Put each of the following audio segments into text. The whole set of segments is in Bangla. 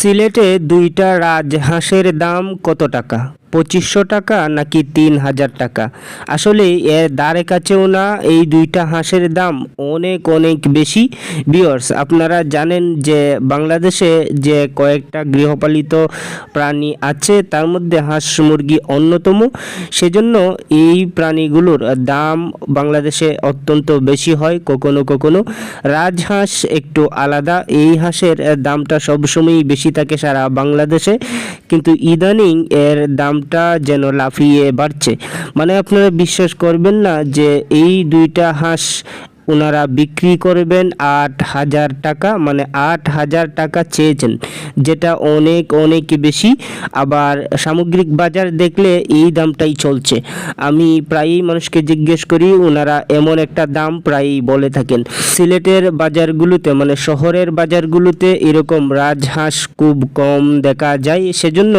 সিলেটে দুইটা রাজহাঁসের দাম কত টাকা? পঁচিশশো টাকা নাকি তিন হাজার টাকা? আসলে এর দ্বারে কাছেও না, এই দুইটা হাঁসের দাম অনেক অনেক বেশি। বিয়র্স আপনারা জানেন যে বাংলাদেশে যে কয়েকটা গৃহপালিত প্রাণী আছে, তার মধ্যে হাঁস মুরগি অন্যতম। সেজন্য এই প্রাণীগুলোর দাম বাংলাদেশে অত্যন্ত বেশি হয়, কখনো কখনো। রাজহাঁস একটু আলাদা, এই হাঁসের দামটা সবসময়ই বেশি থাকে সারা বাংলাদেশে। কিন্তু ইদানিং এর দামটা যেন লাফিয়ে বাড়ছে। মানে আপনারা বিশ্বাস করবেন না যে এই দুইটা হাঁস ওনারা বিক্রি করবেন আট হাজার টাকা মানে আট হাজার টাকা চেয়েছেন, যেটা অনেক অনেক বেশি। আবার সামগ্রিক বাজার দেখলে এই দামটাই চলছে। আমি প্রায়ই মানুষকে জিজ্ঞেস করি, ওনারা এমন একটা দাম প্রায়ই বলে থাকেন। সিলেটের বাজারগুলোতে মানে শহরের বাজারগুলোতে এরকম রাজহাঁস খুব কম দেখা যায়। সেজন্য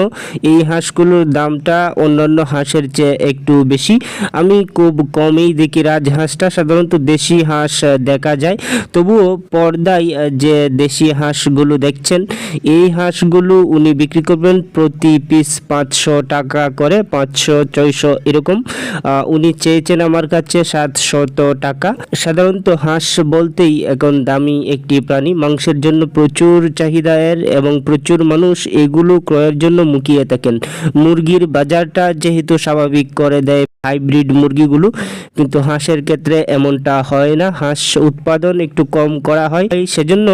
এই হাঁসগুলোর দামটা অন্যান্য হাঁসের চেয়ে একটু বেশি। আমি খুব কমই দেখি রাজহাঁসটা, সাধারণত দেশি হাঁস দেখা যায়। তবুও পর্দায় যে দেশি হাঁসগুলো দেখছেন, এই হাঁসগুলো উনি বিক্রি করবেন প্রতি পিস পাঁচশো টাকা করে, পাঁচশো, ছয়শো এরকম। উনি চেয়েছেন আমার কাছে সাতশত টাকা। সাধারণত হাঁস বলতেই এখন দামি একটি প্রাণী। মাংসের জন্য প্রচুর চাহিদা এর এবং প্রচুর মানুষ এগুলো ক্রয়ের জন্য মুখিয়ে থাকেন। মুরগির বাজারটা যেহেতু স্বাভাবিক করে দেয় হাইব্রিড মুরগিগুলো, কিন্তু হাঁসের ক্ষেত্রে এমনটা হয় না। হাঁস উৎপাদন একটু কম করা হয় সেজন্য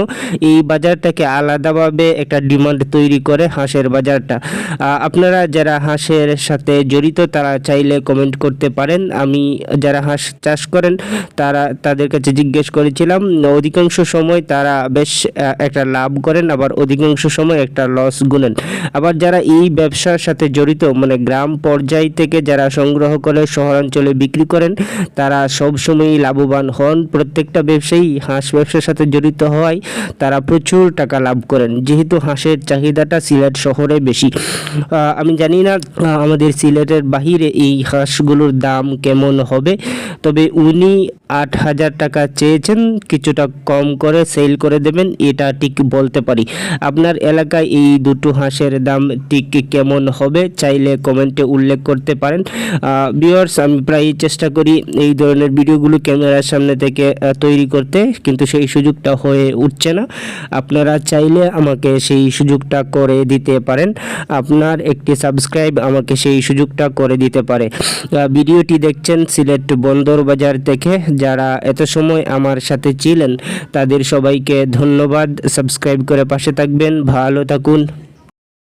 এই বাজারটাকে আলাদাভাবে একটা ডিমান্ড তৈরি করে হাঁসের বাজারটা। আপনারা যারা হাঁসের সাথে জড়িত, তারা চাইলে কমেন্ট করতে পারেন। আমি যারা হাঁস চাষ করেন, তারা, তাদের কাছে জিজ্ঞেস করেছিলাম, অধিকাংশ সময় তারা বেশ একটা লাভ করেন, আবার অধিকাংশ সময় একটা লস গুনেন। আবার যারা এই ব্যবসার সাথে জড়িত মানে গ্রাম পর্যায় থেকে যারা সংগ্রহ করে শহরাঞ্চলে বিক্রি করেন, তারা সবসময়ই লাভবান হন। প্রত্যেকটা ব্যবসায়ী হাঁস ব্যবসার সাথে জড়িত হওয়ায় তারা প্রচুর টাকা লাভ করেন। যেহেতু হাঁসের চাহিদাটা সিলেট শহরে বেশি। আমি জানি না আমাদের সিলেটের বাহিরে এই হাঁসগুলোর দাম কেমন হবে। তবে উনি আট হাজার টাকা চেয়েছেন, কিছুটা কম করে সেল করে দেবেন, এটা ঠিক বলতে পারি। আপনার এলাকায় এই দুটো হাঁসের দাম ঠিক কেমন হবে চাইলে কমেন্টে উল্লেখ করতে পারেন। ভিউয়ার্স আমি প্রায়ই চেষ্টা করি এই ধরনের ভিডিওগুলো ক্যামেরার সামনে থেকে তৈরি করতে, কিন্তু সেই সুযোগটা হয়ে উঠছে না। আপনারা চাইলে আমাকে সেই সুযোগটা করে দিতে পারেন। আপনার একটি সাবস্ক্রাইব আমাকে সেই সুযোগটা করে দিতে পারে। ভিডিওটি দেখছেন সিলেট বন্দর বাজার থেকে। যারা এত সময় আমার সাথে ছিলেন, তাদের সবাইকে ধন্যবাদ। সাবস্ক্রাইব করে পাশে থাকবেন। ভালো থাকুন।